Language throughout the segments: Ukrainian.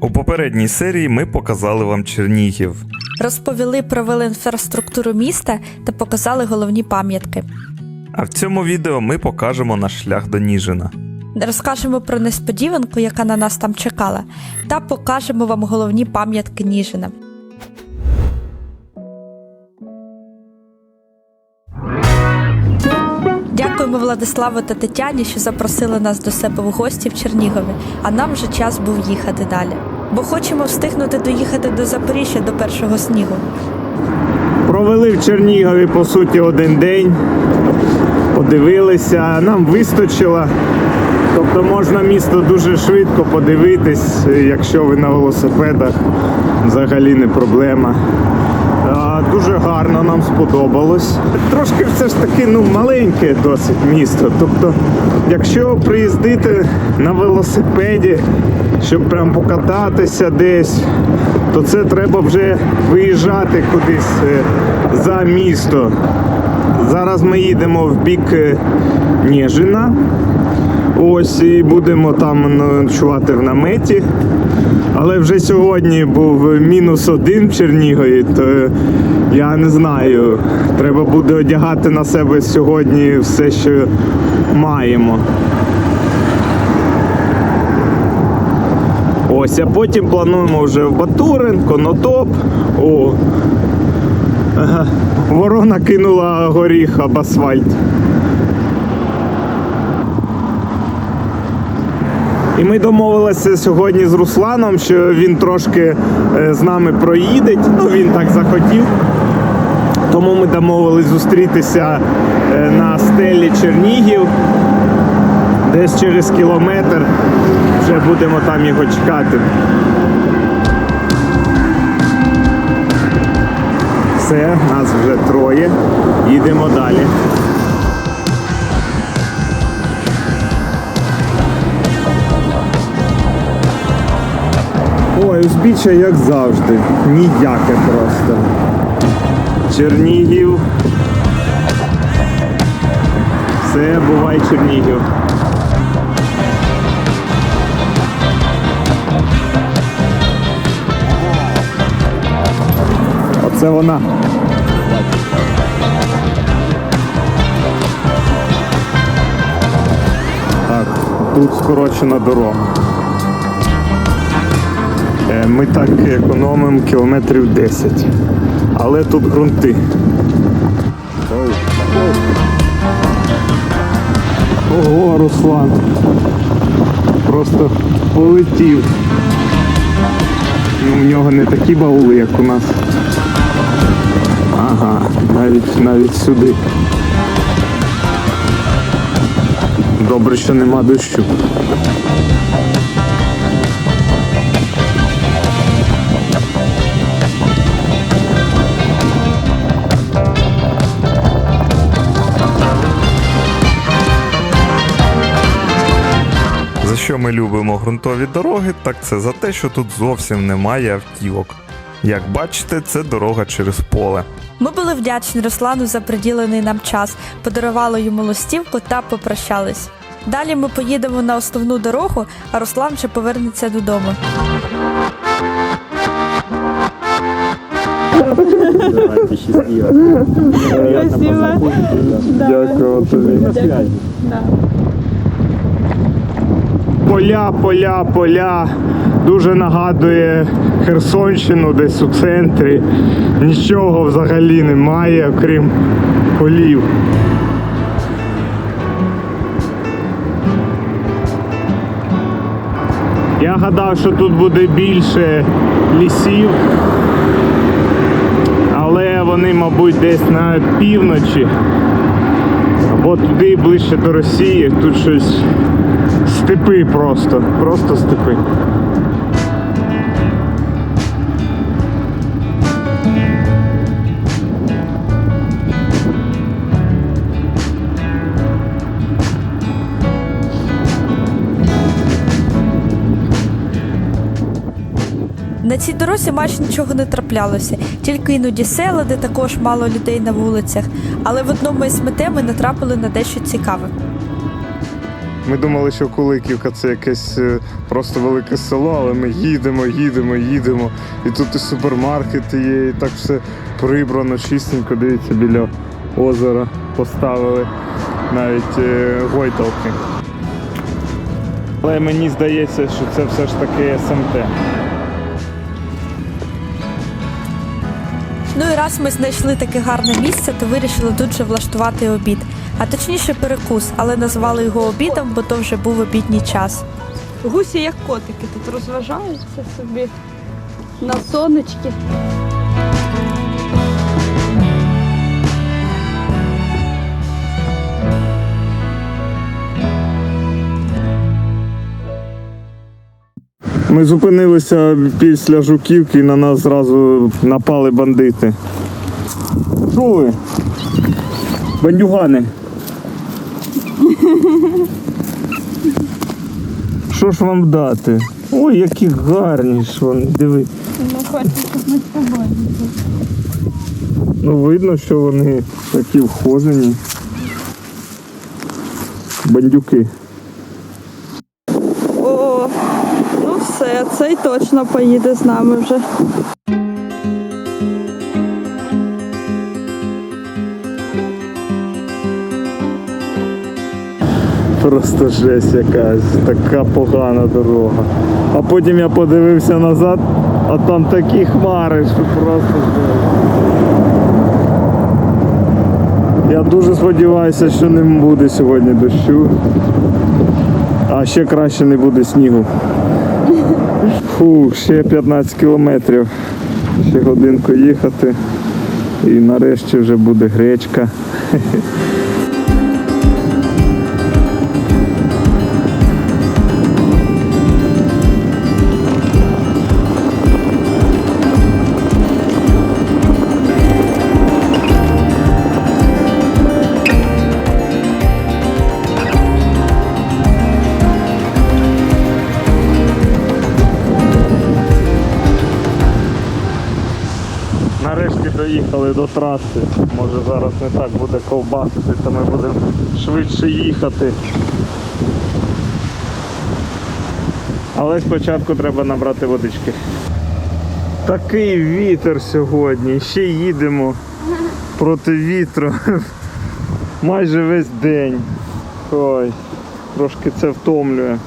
У попередній серії ми показали вам Чернігів. Розповіли про велоінфраструктуру міста та показали головні пам'ятки. А в цьому відео ми покажемо наш шлях до Ніжина. Розкажемо про несподіванку, яка на нас там чекала, та покажемо вам головні пам'ятки Ніжина. Владиславу та Тетяні, що запросили нас до себе в гості в Чернігові, а нам вже час був їхати далі. Бо хочемо встигнути доїхати до Запоріжжя до першого снігу. Провели в Чернігові по суті один день, подивилися, нам вистачило. Тобто можна місто дуже швидко подивитись, якщо ви на велосипедах, взагалі не проблема. Дуже гарно нам сподобалось. Трошки все ж таки ну, маленьке досить місто. Тобто, якщо приїздити на велосипеді, щоб прям покататися десь, то це треба вже виїжджати кудись е, за місто. Зараз ми їдемо в бік е, Ніжина. Ось і будемо там ночувати в наметі. Але вже сьогодні був мінус один в Чернігові, то я не знаю. Треба буде одягати на себе сьогодні все, що маємо. Ось, а потім плануємо вже в Батурин, Конотоп. О. Ворона кинула горіх об асфальт. І ми домовилися сьогодні з Русланом, що він трошки е, з нами проїде. Ну він так захотів. Тому ми домовились зустрітися е, на стелі Чернігів. Десь через кілометр вже будемо там його чекати. Все, нас вже троє. Їдемо далі. Ой, узбіччя як завжди. Ніяке просто. Чернігів. Все, бувай Чернігів. Оце вона. Так, тут скорочена дорога. Ми так економимо кілометрів 10. Але тут ґрунти. Ого, Руслан. Просто полетів. Ну, в нього не такі баули, як у нас. Ага, навіть навіть сюди. Добре, що нема дощу. Ми любимо ґрунтові дороги, так це за те, що тут зовсім немає автівок. Як бачите, це дорога через поле. Ми були вдячні Руслану за приділений нам час, подарували йому листівку та попрощались. Далі ми поїдемо на основну дорогу, а Руслан ще повернеться додому. Дякую тобі. Поля, поля, поля. Дуже нагадує Херсонщину десь у центрі. Нічого взагалі немає, окрім полів. Я гадав, що тут буде більше лісів, але вони, мабуть, десь на півночі або туди ближче до Росії. Тут щось степи просто, просто степи. На цій дорозі майже нічого не траплялося, тільки іноді села, де також мало людей на вулицях. Але в одному із мете ми натрапили на дещо цікаве. Ми думали, що Куликівка це якесь е, просто велике село, але ми їдемо, їдемо, їдемо. І тут і супермаркети є, і так все прибрано, чистенько, дивіться, біля озера поставили навіть е, гойдалки. Але мені здається, що це все ж таки СМТ. Ну і раз ми знайшли таке гарне місце, то вирішили тут же влаштувати обід. А точніше перекус, але назвали його обідом, бо то вже був обідній час. Гусі як котики тут розважаються собі на сонечки. Ми зупинилися після Жуківки і на нас зразу напали бандити. Що ви? Бандюгани. Що ж вам дати? Ой, які гарні ж вони, диви. Не хочу, щоб ми з тобою. Ну видно, що вони такі вхожені. Бандюки. О, ну все, цей точно поїде з нами вже. Просто жесть якась, така погана дорога. А потім я подивився назад, а там такі хмари, що просто жесть. Я дуже сподіваюся, що не буде сьогодні дощу. А ще краще не буде снігу. Фу, ще 15 кілометрів. Ще годинку їхати. І нарешті вже буде гречка. Доїхали до траси. Може зараз не так буде ковбасити, то ми будемо швидше їхати. Але спочатку треба набрати водички. Такий вітер сьогодні. Ще їдемо проти вітру. Майже весь день. Ой, трошки це втомлює.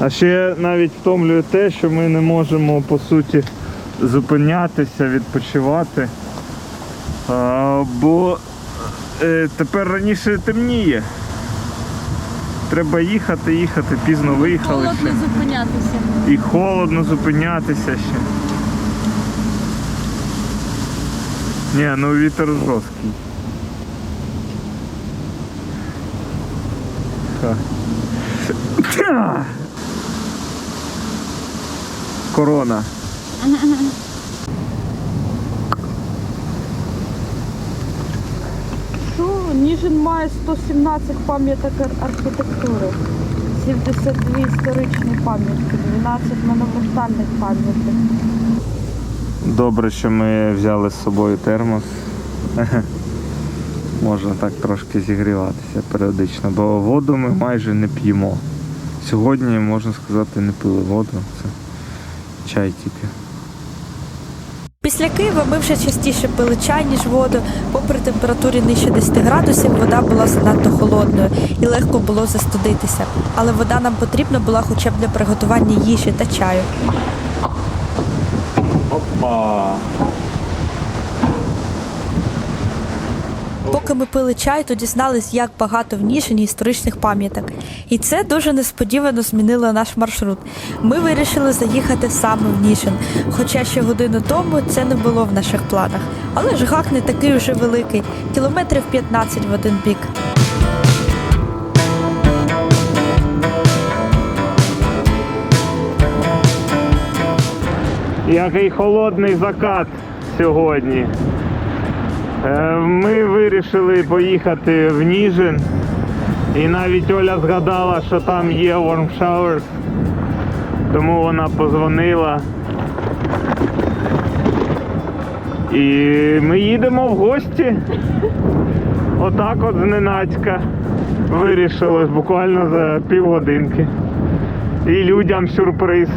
А ще навіть втомлює те, що ми не можемо по суті зупинятися, відпочивати. А, бо е, тепер раніше темніє. Треба їхати, їхати, пізно виїхали ще. зупинятися. І холодно зупинятися ще. Ні, ну вітер жорсткий. Ха. Корона. Що? Ніжин має 117 пам'яток архітектури, 72 історичні пам'ятки, 12 монументальних пам'яток. Добре, що ми взяли з собою термос. Можна так трошки зігріватися періодично, бо воду ми майже не п'ємо. Сьогодні, можна сказати, не пили воду. Це чай тільки. Після Києва ми вже частіше пили чай, ніж воду. Попри температурі нижче 10 градусів, вода була занадто холодною і легко було застудитися. Але вода нам потрібна була хоча б для приготування їжі та чаю. Опа! Поки ми пили чай, то дізнались, як багато в Ніжині історичних пам'яток. І це дуже несподівано змінило наш маршрут. Ми вирішили заїхати саме в Ніжин, хоча ще годину тому це не було в наших планах. Але ж гак не такий уже великий, кілометрів 15 в один бік. Який холодний закат сьогодні. Е, Ми вирішили поїхати в Ніжин. І навіть Оля згадала, що там є warm showers. Тому вона позвонила. І ми їдемо в гості. Отак от зненацька. Вирішилось буквально за півгодинки. І людям сюрприз.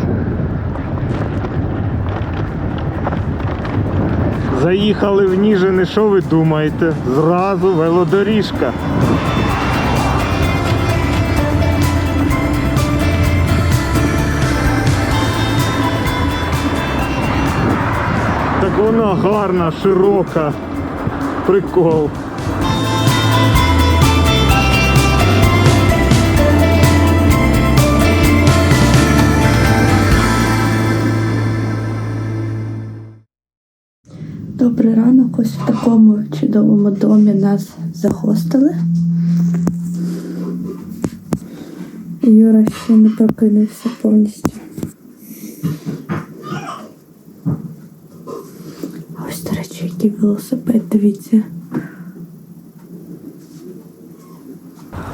Заїхали в Ніжини, що ви думаєте? Зразу велодоріжка. Так вона гарна, широка. Прикол. Добрий ранок, ось в такому чудовому домі нас захостили. Юра ще не прокинувся повністю. Ось, до речі, який велосипед, дивіться.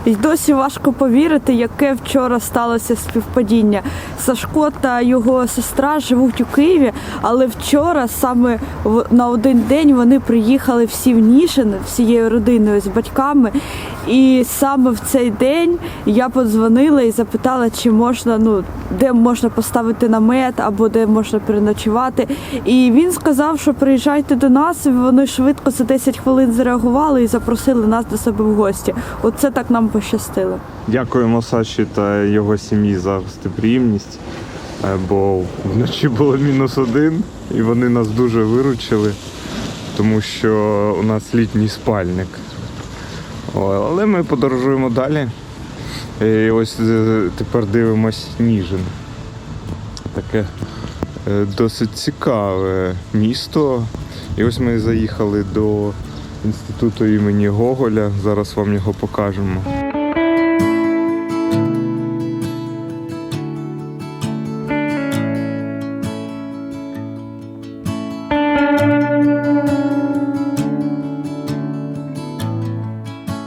І досі важко повірити, яке вчора сталося співпадіння. Сашко та його сестра живуть у Києві, але вчора саме на один день вони приїхали всі в Нішин всією родиною з батьками. І саме в цей день я подзвонила і запитала, чи можна, ну де можна поставити намет або де можна переночувати. І він сказав, що приїжджайте до нас. І вони швидко за 10 хвилин зреагували і запросили нас до себе в гості. Оце так нам пощастило. Дякуємо Саші та його сім'ї за гостеприємність, е, бо вночі було мінус один, і вони нас дуже виручили, тому що у нас літній спальник. Але ми подорожуємо далі. І ось е, тепер дивимось Ніжин. Таке е, досить цікаве місто. І ось ми заїхали до інституту імені Гоголя. Зараз вам його покажемо.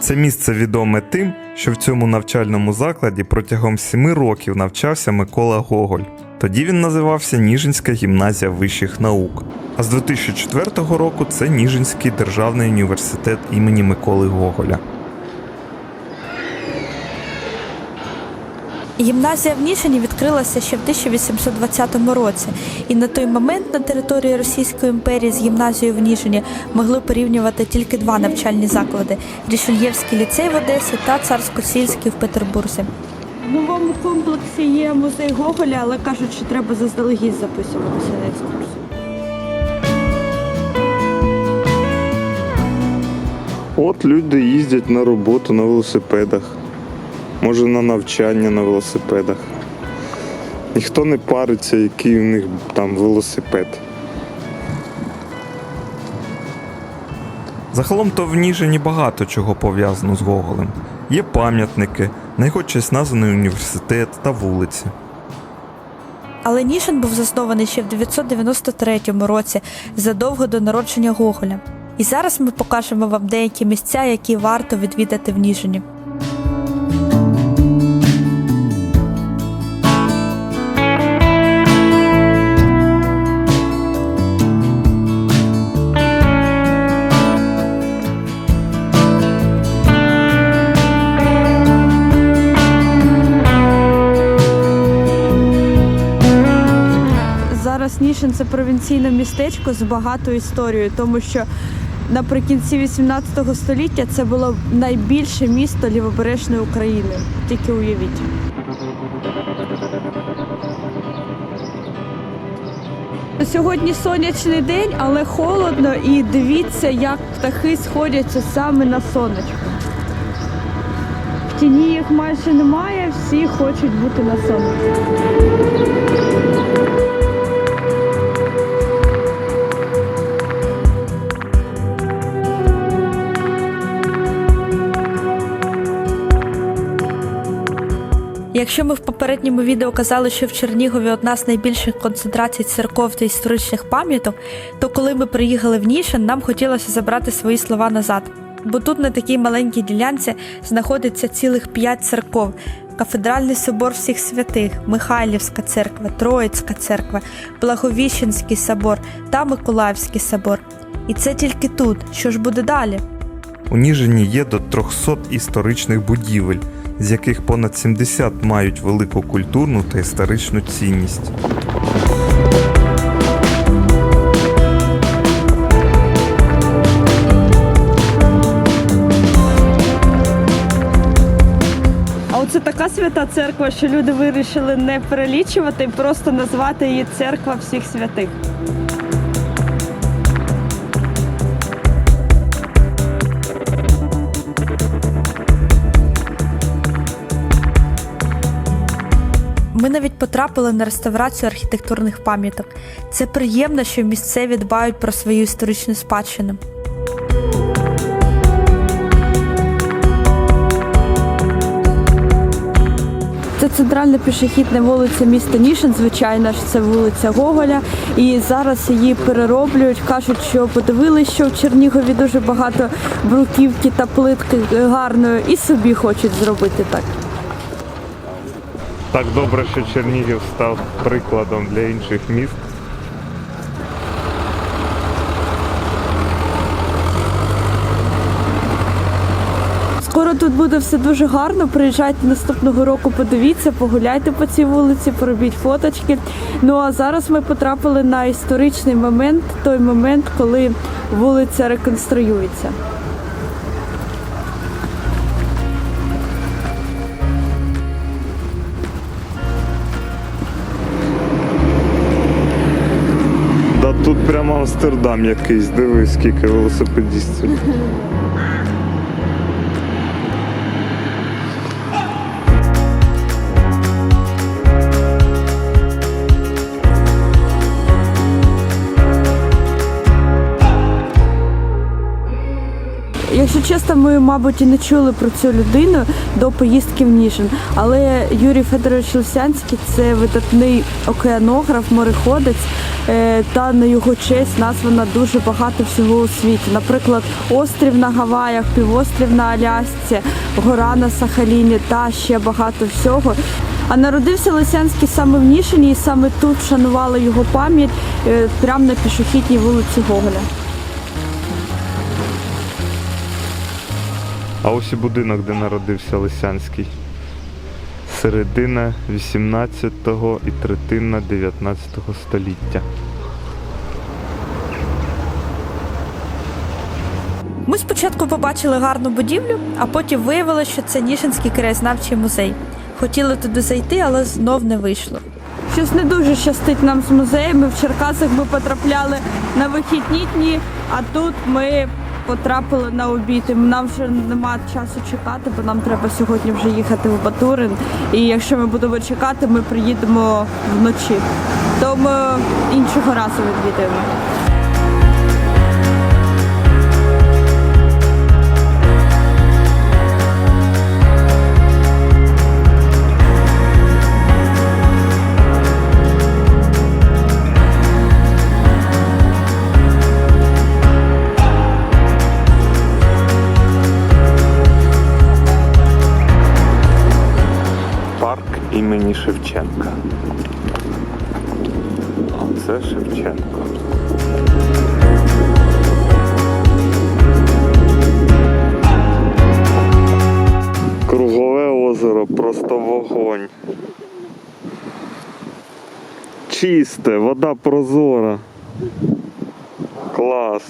Це місце відоме тим, що в цьому навчальному закладі протягом семи років навчався Микола Гоголь. Тоді він називався Ніжинська гімназія вищих наук. А з 2004 року це Ніжинський державний університет імені Миколи Гоголя. Гімназія в Нішині відкрилася ще в 1820 році, і на той момент на території Російської імперії з гімназією в Нішині могли порівнювати тільки два навчальні заклади: Рішельєвський ліцей в Одесі та Царсько-Сільський в Петербурзі. В новому комплексі є музей Гоголя, але кажуть, що треба заздалегідь записуватися на екскурсію. От люди їздять на роботу на велосипедах, може на навчання на велосипедах. Ніхто не париться, який у них там велосипед. Загалом то в Ніжині багато чого пов'язано з Гоголем. Є пам'ятники, на його честь названий університет та вулиці. Але Нішин був заснований ще в 993 році, задовго до народження Гоголя. І зараз ми покажемо вам деякі місця, які варто відвідати в Ніжині. Зараз Нішин це провінційне містечко з багатою історією, тому що наприкінці 18 століття це було найбільше місто лівобережної України. Тільки уявіть. Сьогодні сонячний день, але холодно, і дивіться, як птахи сходяться саме на сонечко. В тіні їх майже немає, всі хочуть бути на сонечку. Якщо ми в попередньому відео казали, що в Чернігові одна з найбільших концентрацій церков та історичних пам'яток, то коли ми приїхали в Нішин, нам хотілося забрати свої слова назад. Бо тут на такій маленькій ділянці знаходиться цілих п'ять церков. Кафедральний собор всіх святих, Михайлівська церква, Троїцька церква, Благовіщенський собор та Миколаївський собор. І це тільки тут. Що ж буде далі? У Ніжині є до 300 історичних будівель, з яких понад 70 мають велику культурну та історичну цінність. А оце така свята церква, що люди вирішили не перелічувати просто назвати її церква всіх святих. Ми навіть потрапили на реставрацію архітектурних пам'яток. Це приємно, що місцеві дбають про свою історичну спадщину. Це центральна пішохідна вулиця міста Нішин. Звичайно ж, це вулиця Гоголя. І зараз її перероблюють. кажуть, що подивилися, що в Чернігові дуже багато бруківки та плитки гарної, і собі хочуть зробити так. Так добре, що Чернігів став прикладом для інших міст. Скоро тут буде все дуже гарно. Приїжджайте наступного року, подивіться, погуляйте по цій вулиці, поробіть фоточки. Ну а зараз ми потрапили на історичний момент, той момент, коли вулиця реконструюється. Амстердам якийсь, дивись, скільки велосипедістів. чесно, ми, мабуть, і не чули про цю людину до поїздки в Ніжин. Але Юрій Федорович Лисянський це видатний океанограф, мореходець, е, та на його честь названо дуже багато всього у світі. Наприклад, острів на Гаваях, півострів на Алясці, гора на Сахаліні та ще багато всього. А народився Лисянський саме в Нішині, і саме тут вшанували його пам'ять е, прямо на пішохідній вулиці Гоголя. А ось і будинок, де народився Лисянський. Середина 18-го і третина 19-го століття. Ми спочатку побачили гарну будівлю, а потім виявилося, що це Ніжинський краєзнавчий музей. Хотіли туди зайти, але знов не вийшло. Щось не дуже щастить нам з музеями. В Черкасах ми потрапляли на вихідні дні, а тут ми потрапили на обід. І Нам вже немає часу чекати, бо нам треба сьогодні вже їхати в Батурин. І якщо ми будемо чекати, ми приїдемо вночі. То ми іншого разу відвідаємо. Чисте, вода прозора. Клас.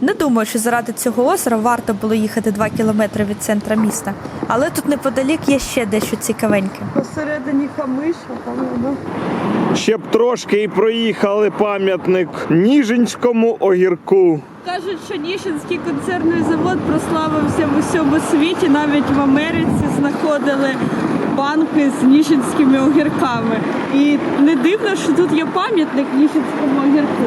Не думаю, що заради цього озера варто було їхати 2 кілометри від центра міста. Але тут неподалік є ще дещо цікавеньке. Посередині камиша, там воно. Ще б трошки і проїхали пам'ятник Ніжинському огірку. Кажуть, що Ніжинський концерний завод прославився в усьому світі, навіть в Америці знаходили банки з ніжинськими огірками. І не дивно, що тут є пам'ятник Ніжинському огірку.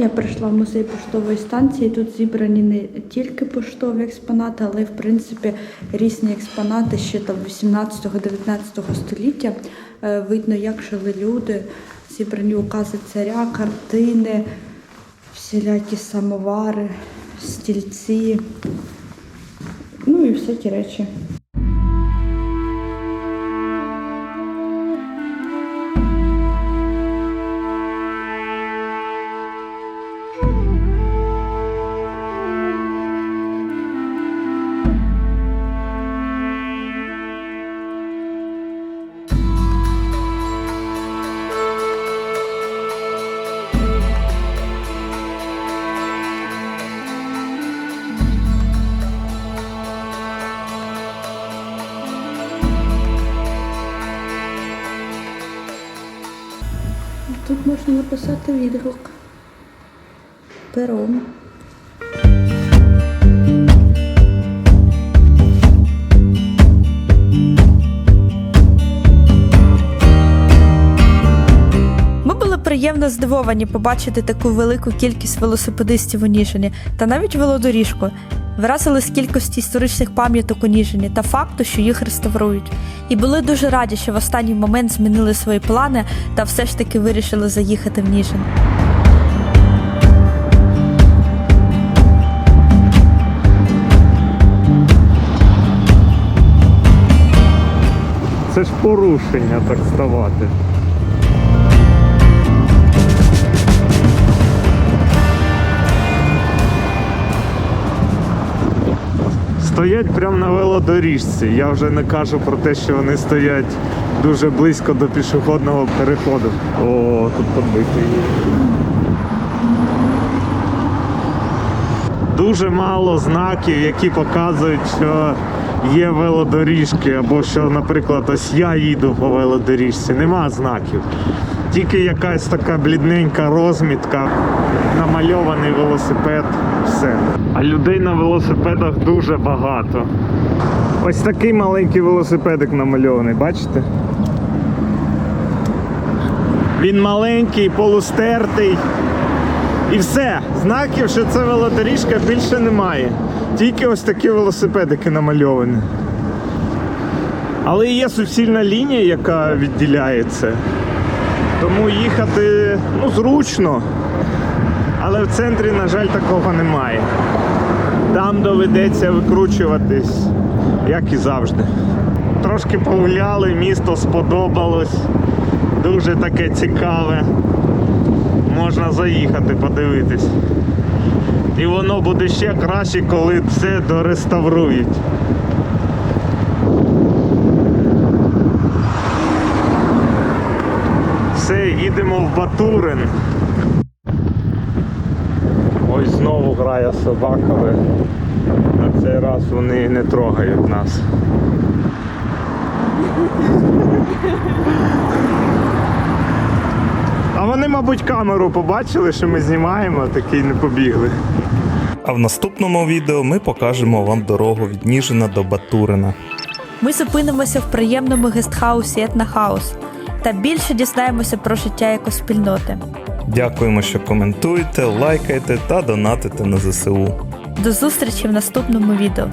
Я прийшла в музей поштової станції. Тут зібрані не тільки поштові експонати, але в принципі різні експонати ще там 18-19 століття. Е, Видно, як жили люди, зібрані укази царя, картини, всілякі самовари, стільці. Ну і всякі речі. Написати відгук. Пером. Приємно здивовані побачити таку велику кількість велосипедистів у Ніжині та навіть велодоріжку. Вразили з кількості історичних пам'яток у Ніжині та факту, що їх реставрують. І були дуже раді, що в останній момент змінили свої плани та все ж таки вирішили заїхати в Ніжин. Це ж порушення так ставати. Стоять прямо на велодоріжці. Я вже не кажу про те, що вони стоять дуже близько до пішохідного переходу. О, тут подбитий. Дуже мало знаків, які показують, що є велодоріжки, або що, наприклад, ось я їду по велодоріжці. Нема знаків. Тільки якась така блідненька розмітка, намальований велосипед, все. А людей на велосипедах дуже багато. Ось такий маленький велосипедик намальований, бачите? Він маленький, полустертий. І все. Знаків, що це велодоріжка, більше немає. Тільки ось такі велосипедики намальовані. Але є суцільна лінія, яка відділяє це. Тому їхати ну, зручно. Але в центрі, на жаль, такого немає. Там доведеться викручуватись, як і завжди. Трошки погуляли, місто сподобалось. Дуже таке цікаве можна заїхати, подивитись. І воно буде ще краще, коли все дореставрують. Все, їдемо в Батурин. Знову грає собака, але на цей раз вони не трогають нас. А вони, мабуть, камеру побачили, що ми знімаємо, такі не побігли. А в наступному відео ми покажемо вам дорогу від Ніжина до Батурина. Ми зупинимося в приємному гестхаусі Етнахаус та більше дізнаємося про життя екоспільноти. Дякуємо, що коментуєте, лайкаєте та донатите на ЗСУ. До зустрічі в наступному відео.